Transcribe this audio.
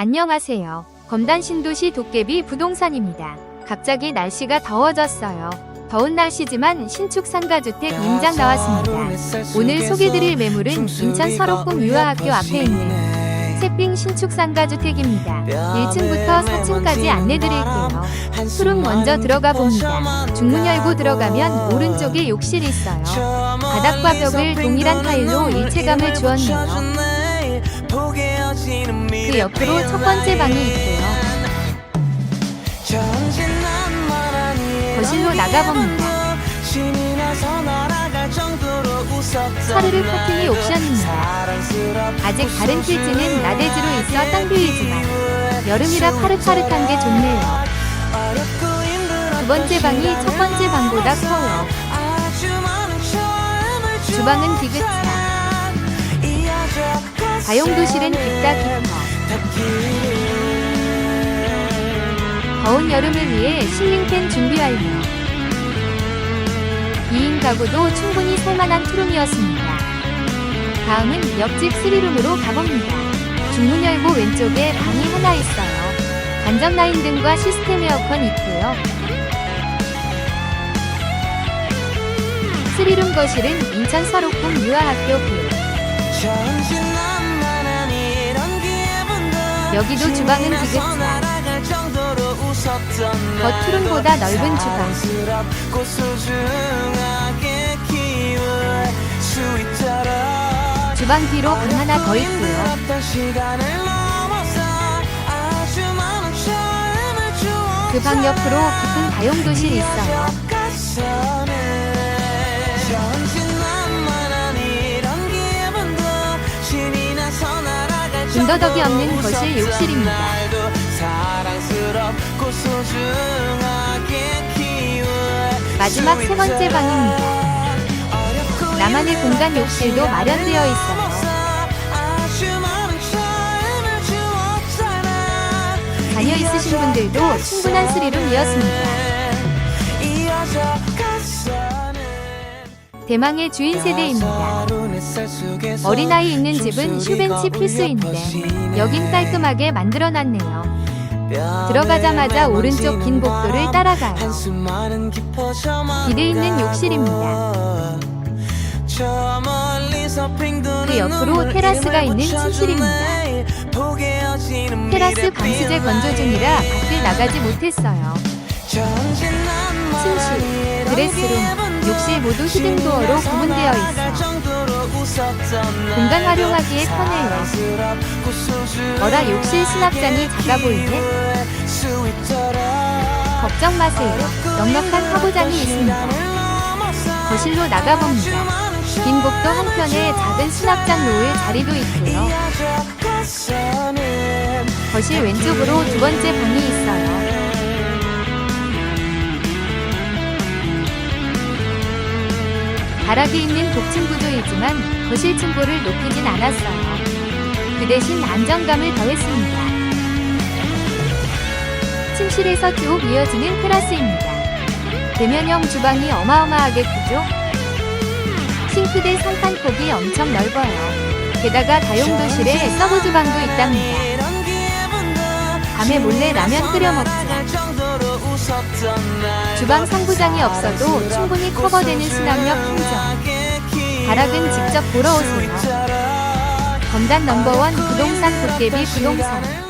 안녕하세요. 검단 신도시 도깨비 부동산입니다. 갑자기 날씨가 더워졌어요. 더운 날씨지만 신축 상가주택 임장 나왔습니다. 오늘 소개드릴 매물은 인천 서로꿈 유아학교 앞에 있는 새삥 신축 상가주택입니다. 1층부터 4층까지 안내드릴게요. 푸른 먼저 들어가 봅니다. 중문 열고 들어가면 오른쪽에 욕실이 있어요. 바닥과 벽을 동일한 타일로 일체감을 주었네요. 그 옆으로 첫 번째 방이 있고요. 거실로 나가봅니다. 사르르 커튼이 옵션입니다. 아직 다른 필지는 나대지로 있어 땅뷰이지만 여름이라 파릇파릇한 게 좋네요. 두 번째 방이 첫 번째 방보다 커요. 주방은 디귿자. 다용도실은 깊다 깊어. 더운 여름을 위해 실링팬 준비 완료. 2인 가구도 충분히 살만한 투룸이었습니다. 다음은 옆집 3룸으로 가봅니다. 중문 열고 왼쪽에 방이 하나 있어요. 간접 라인 등과 시스템 에어컨 있고요. 3룸 거실은 인천 서로꿈 유아학교 뷰. 여기도 주방은 디귿자. 겉투룸보다 넓은 주방. 주방 뒤로 방 하나 더 있고요. 그 방 옆으로 깊은 다용도실 있어요. 군더더기 없는 거실 욕실입니다. 마지막 세 번째 방입니다. 나만의 공간 욕실도 마련되어 있어요. 자녀 있으신 분들도 충분한 스릴룸이었습니다. 대망의 주인 세대입니다. 어린아이 있는 집은 슈벤치 필수인데 여긴 깔끔하게 만들어놨네요. 들어가자마자 오른쪽 긴 복도를 따라가요. 기대 있는 욕실입니다. 그 옆으로 테라스가 있는 침실입니다. 테라스 방수제 건조 중이라 밖을 나가지 못했어요. 침실, 드레스룸, 욕실 모두 히든도어로 구분되어 있어 공간 활용하기에 편해요. 어라 욕실 수납장이 작아 보이네? 걱정 마세요. 넉넉한 화보장이 있습니다. 거실로 나가봅니다. 긴 복도 한편에 작은 수납장 놓을 자리도 있고요. 거실 왼쪽으로 두 번째 방이 바닥에 있는 독층 구조이지만 거실 층고를 높이진 않았어요. 그 대신 안정감을 더했습니다. 침실에서 쭉 이어지는 테라스입니다. 대면형 주방이 어마어마하게 크죠? 싱크대 상판 폭이 엄청 넓어요. 게다가 다용도실에 서브 주방도 있답니다. 밤에 몰래 라면 끓여 먹자. 주방 상부장이 없어도 충분히 커버되는 수납력 인정. 바닥은 직접 보러 오세요. 검단 넘버원 부동산 도깨비 부동산.